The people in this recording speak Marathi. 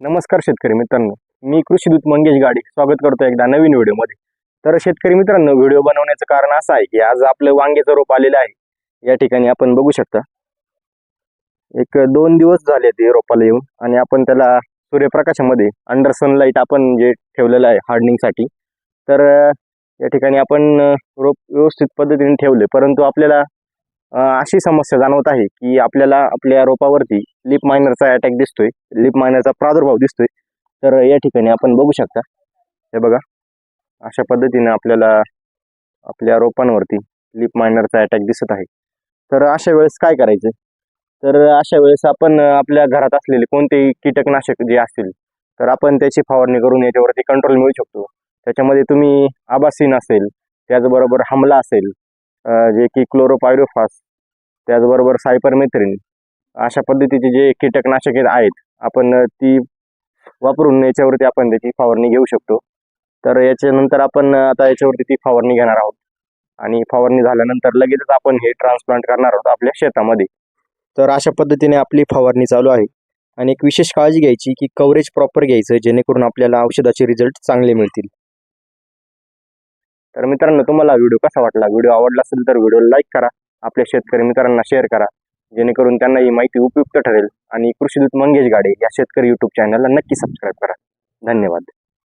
नमस्कार शेतकरी मित्रांनो. मी कृषीदूत मंगेश गाडी. स्वागत करतो एकदा नवीन व्हिडिओमध्ये. तर शेतकरी मित्रांनो व्हिडिओ बनवण्याचं कारण असं आहे की आज आपलं वांग्याचं रोप आलेलं आहे. या ठिकाणी आपण बघू शकता. एक दोन दिवस झाले ते रोपाला येऊन आणि आपण त्याला सूर्यप्रकाशामध्ये अंडर सनलाईट आपण जे ठेवलेलं आहे हार्डनिंगसाठी तर या ठिकाणी आपण रोप व्यवस्थित पद्धतीने ठेवले. परंतु आपल्याला अशी समस्या जाणवत आहे की आपल्याला आपल्या रोपावरती लिप मायनरचा अटॅक दिसतोय. लिप मायनरचा प्रादुर्भाव दिसतोय. तर या ठिकाणी आपण बघू शकता. हे बघा. अशा पद्धतीने आपल्याला आपल्या रोपांवरती लिप मायनरचा अटॅक दिसत आहे. तर अशा वेळेस काय करायचं? तर अशा वेळेस आपण आपल्या घरात असलेले कोणतेही कीटकनाशक जे असतील तर आपण त्याची फवारणी करून याच्यावरती कंट्रोल मिळू शकतो. त्याच्यामध्ये तुम्ही आबासीन असेल त्याचबरोबर हमला असेल जे की क्लोरोपायरोफास त्याचबरोबर सायपरमेथ्रिन अशा पद्धतीचे जे कीटकनाशके आहेत आपण ती वापरून याच्यावरती आपण त्याची फवारणी घेऊ शकतो. तर याच्यानंतर आपण आता याच्यावरती ती फवारणी घेणार आहोत. आणि फवारणी झाल्यानंतर लगेचच आपण हे ट्रान्सप्लांट करणार आहोत आपल्या शेतामध्ये. तर अशा पद्धतीने आपली फवारणी चालू आहे. आणि एक विशेष काळजी घ्यायची की कव्हरेज प्रॉपर घ्यायचं जेणेकरून आपल्याला औषधाचे रिझल्ट चांगले मिळतील. तर मित्रांनो तुम्हाला व्हिडिओ कसा वाटला? व्हिडिओ आवडला असेल तर व्हिडिओ लाईक करा. आपल्या शेतकरी मित्रांना शेअर करा. जेणेकरून त्यांना ही माहिती उपयुक्त ठरेल. आणि कृषीदूत मंगेश गाडे या शेतकरी युट्यूब चॅनलला नक्की सबस्क्राईब करा. धन्यवाद.